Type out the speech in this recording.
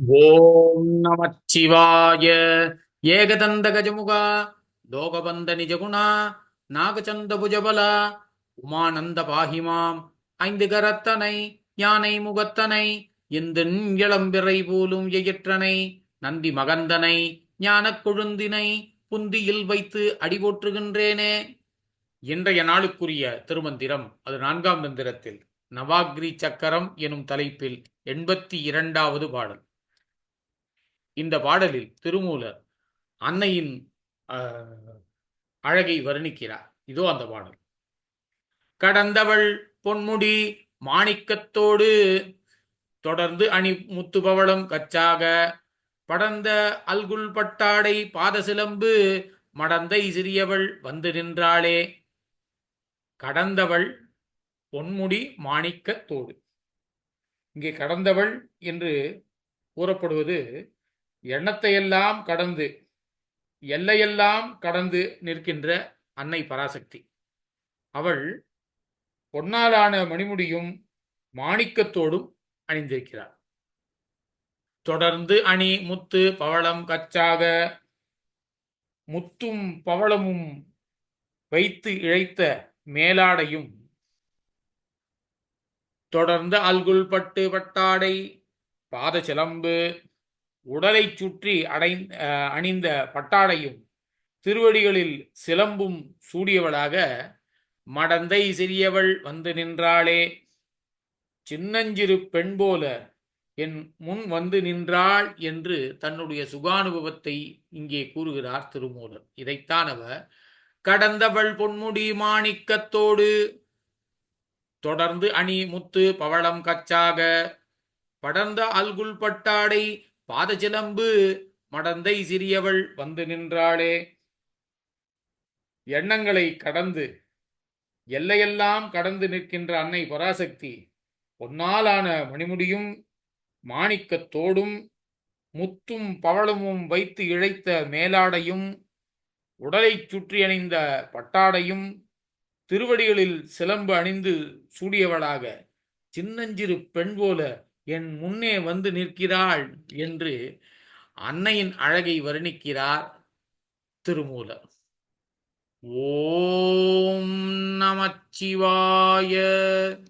ஓம் நமச்சிவாய ஏகதந்த கஜமுகா லோகபந்த நிஜகுணா நாகச்சந்த புஜபலா உமானந்த பாகிமாம் ஐந்து கரத்தனை யானை முகத்தனை இந்து இளம்பிறை போலும் எயிற்றனை நந்தி மகந்தனை ஞானக் கொழுந்தினை புந்தியில் வைத்து அடிபோற்றுகின்றேனே. இன்றைய நாளுக்குரிய திருமந்திரம் அது நான்காம் மந்திரத்தில் நவாக்ரி சக்கரம் எனும் தலைப்பில் எண்பத்தி இரண்டாவது பாடல். இந்த பாடலில் திருமூலர் அன்னையின் அழகை வர்ணிக்கிறார். இதோ அந்த பாடல். கடந்தவள் பொன்முடி மாணிக்கத்தோடு தொடர்ந்து அணி முத்துபவளம் கச்சாக படர்ந்த அல்குல் பட்டாடை பாதசிலம்பு மடந்தை சிறியவள் வந்து நின்றாளே. கடந்தவள் பொன்முடி மாணிக்கத்தோடு. இங்கே கடந்தவள் என்று கூறப்படுவது எண்ணத்தையெல்லாம் கடந்து எல்லையெல்லாம் கடந்து நிற்கின்ற அன்னை பராசக்தி. அவள் பொன்னாலான மணிமுடியும் மாணிக்கத்தோடும் அணிந்திருக்கிறார் தொடர்ந்து அணி முத்து பவளம் கச்சாக முத்தும் பவளமும் வைத்து இழைத்த மேலாடையும் தொடர்ந்து அல்குல் பட்டு பட்டாடை பாதச்சிலம்பு உடலைச் சுற்றி அடை அஹ் அணிந்த பட்டாடையும் திருவடிகளில் சிலம்பும் சூடியவளாக மடந்தை சிறியவள் வந்து நின்றாளே சின்னஞ்சிறு பெண் போல என் முன் வந்து நின்றாள் என்று தன்னுடைய சுகானுபவத்தை இங்கே கூறுகிறார் திருமூலர். இதைத்தான் அவர் கடந்தவள் பொன்முடி மாணிக்கத்தோடு தொடர்ந்து அணி முத்து பவளம் கச்சாக படர்ந்த அல்குல் பட்டாடை பாதச்சிலம்பு மடந்தை சிறியவள் வந்து நின்றாளே. எண்ணங்களை கடந்து எல்லையெல்லாம் கடந்து நிற்கின்ற அன்னை பராசக்தி பொன்னாலான மணிமுடியும் மாணிக்கத்தோடும் முத்தும் பவளமும் வைத்து இழைத்த மேலாடையும் உடலைச் சுற்றி அணிந்த பட்டாடையும் திருவடிகளில் சிலம்பு அணிந்து சூடியவளாக சின்னஞ்சிறு பெண் போல என் முன்னே வந்து நிற்கிறாள் என்று அன்னையின் அழகை வர்ணிக்கிறார் திருமூலர். ஓம் நமச்சிவாய.